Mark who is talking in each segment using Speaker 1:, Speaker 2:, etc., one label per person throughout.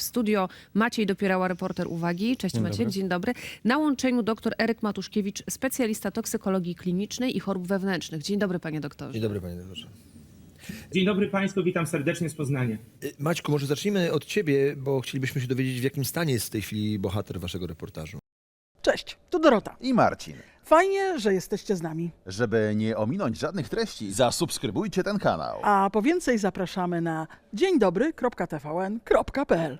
Speaker 1: w studio Maciej Dopierała, reporter Uwagi. Cześć
Speaker 2: Dzień
Speaker 1: Maciek,
Speaker 2: dobry.
Speaker 1: dzień dobry. Na łączeniu dr Eryk Matuszkiewicz, specjalista toksykologii klinicznej i chorób wewnętrznych. Dzień dobry panie doktorze.
Speaker 3: Dzień dobry, panie doktorze.
Speaker 4: Dzień dobry Państwu, witam serdecznie z Poznania.
Speaker 3: Y, Maćku, może zacznijmy od ciebie, bo chcielibyśmy się dowiedzieć, w jakim stanie jest w tej chwili bohater waszego reportażu.
Speaker 5: Cześć, tu Dorota.
Speaker 6: i Marcin.
Speaker 5: Fajnie, że jesteście z nami.
Speaker 6: Żeby nie ominąć żadnych treści, zasubskrybujcie ten kanał.
Speaker 5: A po więcej zapraszamy na dzień dobry.tvn.pl.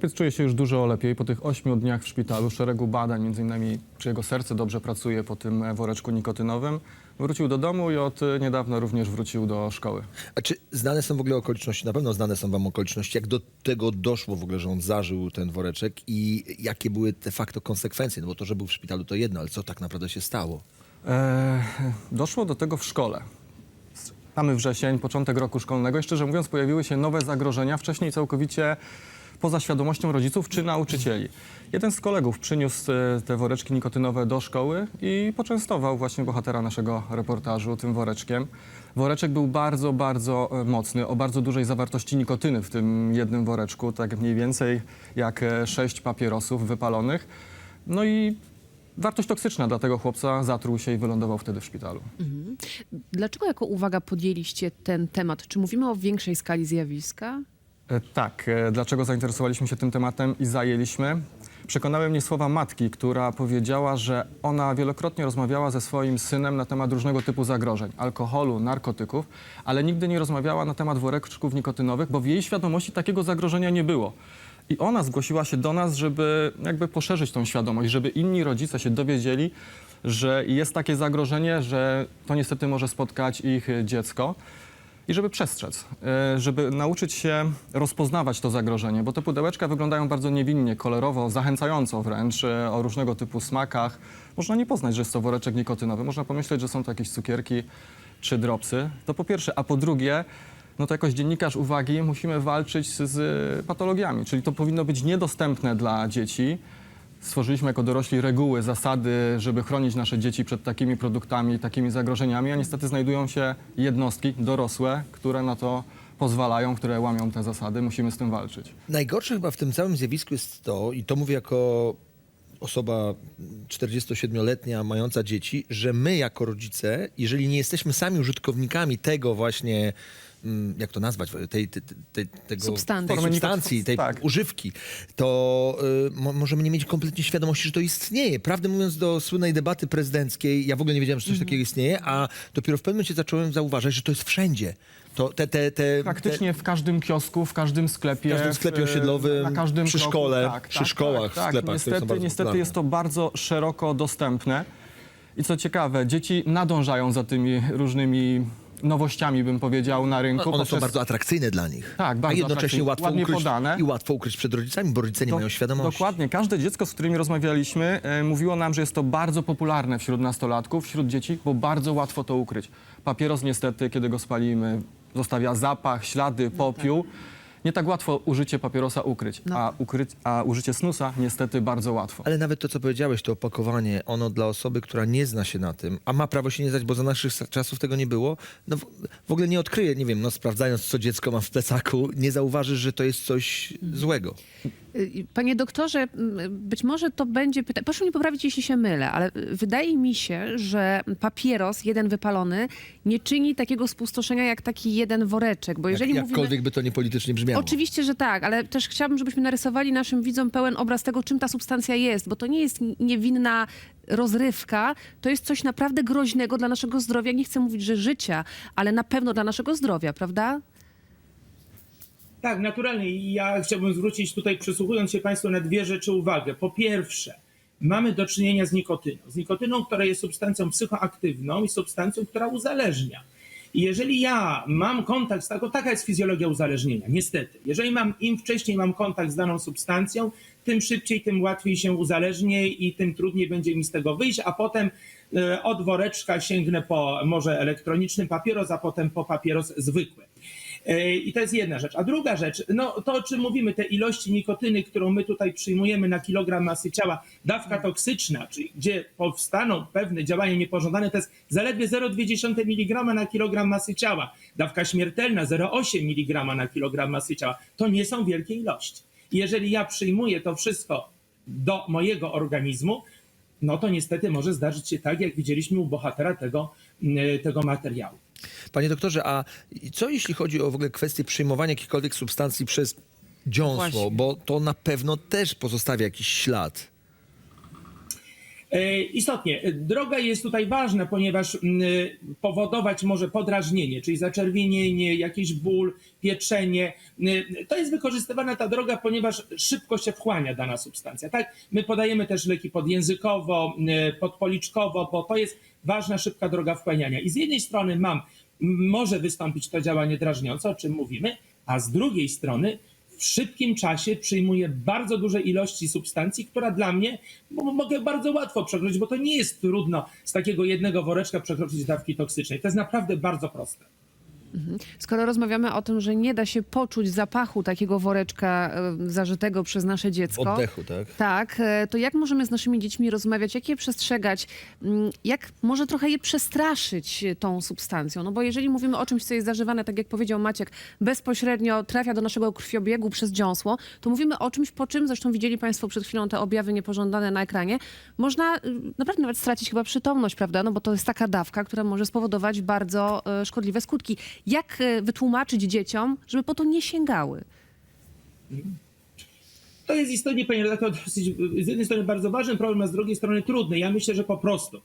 Speaker 2: Chłopiec czuje się już dużo lepiej po tych ośmiu dniach w szpitalu, szeregu badań, między innymi czy jego serce dobrze pracuje po tym woreczku nikotynowym. Wrócił do domu i od niedawna również wrócił do szkoły.
Speaker 3: A czy znane są w ogóle okoliczności, na pewno znane są wam okoliczności, jak do tego doszło w ogóle, że on zażył ten woreczek i jakie były de facto konsekwencje? No bo to, że był w szpitalu to jedno, ale co tak naprawdę się stało?
Speaker 2: E, doszło do tego w szkole. Mamy wrzesień, początek roku szkolnego i szczerze mówiąc pojawiły się nowe zagrożenia, wcześniej całkowicie poza świadomością rodziców czy nauczycieli. Jeden z kolegów przyniósł e, te woreczki nikotynowe do szkoły i poczęstował właśnie bohatera naszego reportażu tym woreczkiem. Woreczek był bardzo, bardzo e, mocny, o bardzo dużej zawartości nikotyny w tym jednym woreczku, tak mniej więcej jak e, sześć papierosów wypalonych. No i wartość toksyczna dla tego chłopca zatruł się i wylądował wtedy w szpitalu.
Speaker 1: Dlaczego jako uwaga podjęliście ten temat? Czy mówimy o większej skali zjawiska?
Speaker 2: E, Tak, e, dlaczego zainteresowaliśmy się tym tematem i zajęliśmy? Przekonały mnie słowa matki, która powiedziała, że ona wielokrotnie rozmawiała ze swoim synem na temat różnego typu zagrożeń, alkoholu, narkotyków, ale nigdy nie rozmawiała na temat woreczków nikotynowych, bo w jej świadomości takiego zagrożenia nie było. I ona zgłosiła się do nas, żeby jakby poszerzyć tą świadomość, żeby inni rodzice się dowiedzieli, że jest takie zagrożenie, że to niestety może spotkać ich dziecko i żeby przestrzec, e, żeby nauczyć się rozpoznawać to zagrożenie, bo te pudełeczka wyglądają bardzo niewinnie, kolorowo, zachęcająco wręcz, e, o różnego typu smakach. Można nie poznać, że jest to woreczek nikotynowy, można pomyśleć, że są to jakieś cukierki czy dropsy. To po pierwsze, a po drugie, no to jako dziennikarz uwagi musimy walczyć z, z patologiami, czyli to powinno być niedostępne dla dzieci. Stworzyliśmy jako dorośli reguły, zasady, żeby chronić nasze dzieci przed takimi produktami, takimi zagrożeniami, a niestety znajdują się jednostki dorosłe, które na to pozwalają, które łamią te zasady. Musimy z tym walczyć.
Speaker 3: Najgorsze chyba w tym całym zjawisku jest to, i to mówię jako osoba 47-letnia mająca dzieci, że my jako rodzice, jeżeli nie jesteśmy sami użytkownikami tego właśnie, mm, jak to nazwać, tej, tej, tej, tego,
Speaker 1: Substancji.
Speaker 3: tej substancji, tej
Speaker 2: tak.
Speaker 3: używki, to y, mo, możemy nie mieć kompletnie świadomości, że to istnieje. Prawdę mówiąc, do słynnej debaty prezydenckiej, ja w ogóle nie wiedziałem, że coś takiego istnieje, a dopiero w pewnym momencie zacząłem zauważać, że to jest wszędzie. To te, te, te,
Speaker 2: Praktycznie w każdym kiosku, w każdym sklepie.
Speaker 3: W każdym sklepie
Speaker 2: w-
Speaker 3: osiedlowym,
Speaker 2: na każdym
Speaker 3: przy
Speaker 2: kroku.
Speaker 3: szkole,
Speaker 2: tak,
Speaker 3: przy
Speaker 2: tak,
Speaker 3: szkołach,
Speaker 2: tak,
Speaker 3: w sklepach, które są
Speaker 2: Niestety,
Speaker 3: bardzo
Speaker 2: niestety
Speaker 3: popularne.
Speaker 2: jest to bardzo szeroko dostępne. I co ciekawe, dzieci nadążają za tymi różnymi nowościami, bym powiedział, na rynku.
Speaker 3: One są
Speaker 2: poprzez-
Speaker 3: bardzo atrakcyjne dla nich.
Speaker 2: Tak, bardzo
Speaker 3: A jednocześnie łatwo
Speaker 2: Ładnie
Speaker 3: ukryć,
Speaker 2: podane.
Speaker 3: i łatwo ukryć przed rodzicami, bo rodzice nie
Speaker 2: Do-
Speaker 3: mają świadomości.
Speaker 2: Dokładnie. Każde dziecko, z którymi rozmawialiśmy, e, mówiło nam, że jest to bardzo popularne wśród nastolatków, wśród dzieci, bo bardzo łatwo to ukryć. Papieros niestety, kiedy go spalimy, zostawia zapach, ślady, popiół. Nie tak łatwo użycie papierosa ukryć,
Speaker 1: No.
Speaker 2: a, ukryć, a użycie snusa niestety bardzo łatwo.
Speaker 3: Ale nawet to, co powiedziałeś, to opakowanie, ono dla osoby, która nie zna się na tym, a ma prawo się nie znać, bo za naszych sa- czasów tego nie było, no w, w ogóle nie odkryje, nie wiem, no sprawdzając, co dziecko ma w plecaku, nie zauważysz, że to jest coś złego.
Speaker 1: Y, Panie doktorze, być może to będzie pytanie. Proszę mnie poprawić, jeśli się mylę, ale y, wydaje mi się, że papieros, jeden wypalony, nie czyni takiego spustoszenia jak taki jeden woreczek. Bo jeżeli
Speaker 3: Jak,
Speaker 1: mówimy.
Speaker 3: jakkolwiek by to niepolitycznie brzmiało.
Speaker 1: Oczywiście, że tak, ale też chciałabym, żebyśmy narysowali naszym widzom pełen obraz tego, czym ta substancja jest, bo to nie jest niewinna rozrywka, to jest coś naprawdę groźnego dla naszego zdrowia. Nie chcę mówić, że życia, ale na pewno dla naszego zdrowia, prawda?
Speaker 4: Tak, naturalnie. I ja chciałbym zwrócić tutaj, przysłuchując się Państwu na dwie rzeczy uwagę. Po pierwsze, mamy do czynienia z nikotyną. Z nikotyną, która jest substancją psychoaktywną i substancją, która uzależnia. I jeżeli ja mam kontakt z taką, taka jest fizjologia uzależnienia, niestety. Jeżeli mam, im wcześniej mam kontakt z daną substancją, tym szybciej, tym łatwiej się uzależnię i tym trudniej będzie mi z tego wyjść, a potem od woreczka sięgnę po może elektroniczny papieros, a potem po papieros zwykły. E, I to jest jedna rzecz. A druga rzecz, no to o czym mówimy, te ilości nikotyny, którą my tutaj przyjmujemy na kilogram masy ciała, dawka toksyczna, czyli gdzie powstaną pewne działania niepożądane, to jest zaledwie 0,2 mg na kilogram masy ciała. Dawka śmiertelna 0,8 mg na kilogram masy ciała. To nie są wielkie ilości. Jeżeli ja przyjmuję to wszystko do mojego organizmu, no to niestety może zdarzyć się tak, jak widzieliśmy u bohatera tego, mm, tego materiału.
Speaker 3: Panie doktorze, a co jeśli chodzi o w ogóle kwestię przyjmowania jakichkolwiek substancji przez dziąsło,
Speaker 1: Właśnie.
Speaker 3: bo to na pewno też pozostawia jakiś ślad.
Speaker 4: E, Istotnie, e, droga jest tutaj ważna, ponieważ mm, powodować może podrażnienie, czyli zaczerwienienie, jakiś ból, pieczenie. Mm, To jest wykorzystywana ta droga, ponieważ szybko się wchłania dana substancja. Tak? My podajemy też leki podjęzykowo, mm, podpoliczkowo, bo to jest ważna, szybka droga wchłaniania. I z jednej strony mam, może wystąpić to działanie drażniące, o czym mówimy, a z drugiej strony w szybkim czasie przyjmuję bardzo duże ilości substancji, która dla mnie mogę bardzo łatwo przekroczyć, bo to nie jest trudno z takiego jednego woreczka przekroczyć dawki toksycznej. To jest naprawdę bardzo proste.
Speaker 1: Skoro rozmawiamy o tym, że nie da się poczuć zapachu takiego woreczka e, zażytego przez nasze dziecko.
Speaker 3: oddechu, tak?
Speaker 1: Tak, e, to jak możemy z naszymi dziećmi rozmawiać, jak je przestrzegać, mm, jak może trochę je przestraszyć e, tą substancją? No bo jeżeli mówimy o czymś, co jest zażywane, tak jak powiedział Maciek, bezpośrednio trafia do naszego krwiobiegu przez dziąsło, to mówimy o czymś, po czym, zresztą widzieli Państwo przed chwilą te objawy niepożądane na ekranie, można y, naprawdę nawet stracić chyba przytomność, prawda? No bo to jest taka dawka, która może spowodować bardzo e, szkodliwe skutki. Jak e, wytłumaczyć dzieciom, żeby po to nie sięgały?
Speaker 4: To jest istotnie, panie redaktor, dosyć, z jednej strony bardzo ważny problem, a z drugiej strony trudny. Ja myślę, że po prostu.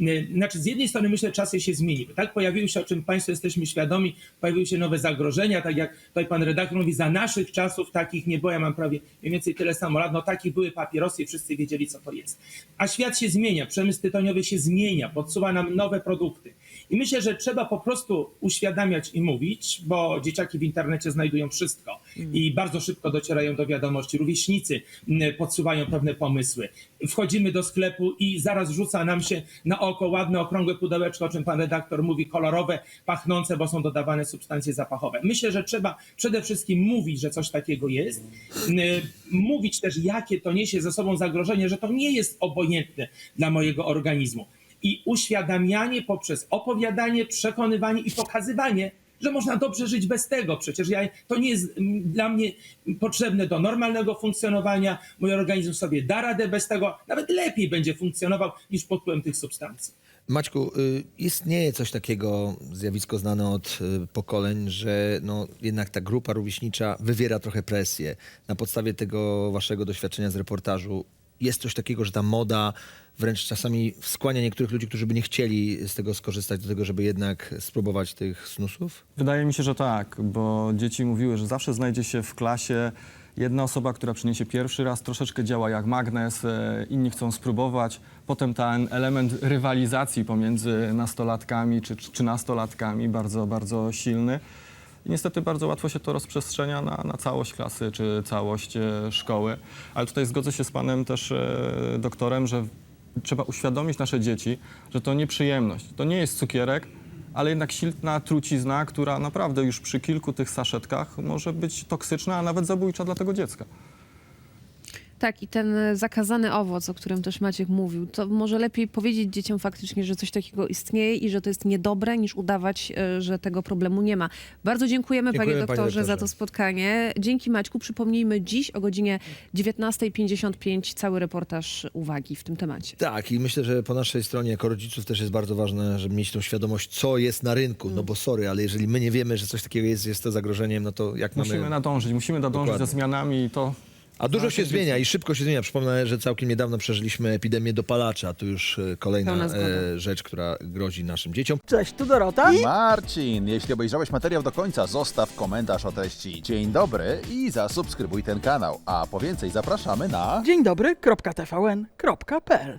Speaker 4: y, Znaczy, z jednej strony myślę, że czasy się zmieniły. Tak, pojawiły się, o czym Państwo jesteśmy świadomi, pojawiły się nowe zagrożenia, tak jak tutaj pan redaktor mówi, za naszych czasów takich nie było, ja mam prawie mniej więcej tyle samo lat, no takich były papierosy i wszyscy wiedzieli, co to jest. A świat się zmienia, przemysł tytoniowy się zmienia, podsuwa nam nowe produkty. I myślę, że trzeba po prostu uświadamiać i mówić, bo dzieciaki w internecie znajdują wszystko i bardzo szybko docierają do wiadomości. Rówieśnicy mm, podsuwają pewne pomysły. Wchodzimy do sklepu i zaraz rzuca nam się na oko ładne, okrągłe pudełeczko, o czym pan redaktor mówi, kolorowe, pachnące, bo są dodawane substancje zapachowe. Myślę, że trzeba przede wszystkim mówić, że coś takiego jest. Mm, Mówić też, jakie to niesie ze sobą zagrożenie, że to nie jest obojętne dla mojego organizmu i uświadamianie poprzez opowiadanie, przekonywanie i pokazywanie, że można dobrze żyć bez tego. Przecież ja, to nie jest mm, dla mnie potrzebne do normalnego funkcjonowania. Mój organizm sobie da radę bez tego, nawet lepiej będzie funkcjonował niż pod wpływem tych substancji.
Speaker 3: Maćku, y, istnieje coś takiego, zjawisko znane od y, pokoleń, że no, jednak ta grupa rówieśnicza wywiera trochę presję. Na podstawie tego waszego doświadczenia z reportażu jest coś takiego, że ta moda wręcz czasami skłania niektórych ludzi, którzy by nie chcieli z tego skorzystać, do tego, żeby jednak spróbować tych snusów?
Speaker 2: Wydaje mi się, że tak, bo dzieci mówiły, że zawsze znajdzie się w klasie jedna osoba, która przyniesie pierwszy raz, troszeczkę działa jak magnes, e, inni chcą spróbować. Potem ten element rywalizacji pomiędzy nastolatkami czy, czy nastolatkami bardzo, bardzo silny. I niestety bardzo łatwo się to rozprzestrzenia na, na całość klasy czy całość e, szkoły. Ale tutaj zgodzę się z panem też e, doktorem, że trzeba uświadomić nasze dzieci, że to nie przyjemność, to nie jest cukierek, ale jednak silna trucizna, która naprawdę już przy kilku tych saszetkach może być toksyczna, a nawet zabójcza dla tego dziecka.
Speaker 1: Tak, i ten zakazany owoc, o którym też Maciek mówił, to może lepiej powiedzieć dzieciom faktycznie, że coś takiego istnieje i że to jest niedobre, niż udawać, e, że tego problemu nie ma. Bardzo dziękujemy,
Speaker 3: Dziękujemy,
Speaker 1: panie
Speaker 3: panie
Speaker 1: doktorze, za
Speaker 3: doktorze.
Speaker 1: to spotkanie. Dzięki Maćku. Przypomnijmy, dziś o godzinie 19.55 cały reportaż uwagi w tym temacie.
Speaker 3: Tak, i myślę, że po naszej stronie jako rodziców też jest bardzo ważne, żeby mieć tą świadomość, co jest na rynku. No bo sorry, ale jeżeli my nie wiemy, że coś takiego jest, jest to zagrożeniem, no to jak
Speaker 2: Musimy
Speaker 3: mamy...
Speaker 2: nadążyć, musimy nadążyć
Speaker 3: Dokładnie.
Speaker 2: ze zmianami i to...
Speaker 3: A dużo się zmienia i szybko się zmienia. Przypomnę, że całkiem niedawno przeżyliśmy epidemię dopalacza. Tu już e, kolejna
Speaker 1: Pełna zgoda.
Speaker 3: e, rzecz, która grozi naszym dzieciom.
Speaker 5: Cześć, tu Dorota.
Speaker 6: Marcin, jeśli obejrzałeś materiał do końca, zostaw komentarz o treści. Dzień dobry i zasubskrybuj ten kanał. A po więcej zapraszamy na...
Speaker 5: Dzień dobry, kropka TVN, kropka PL.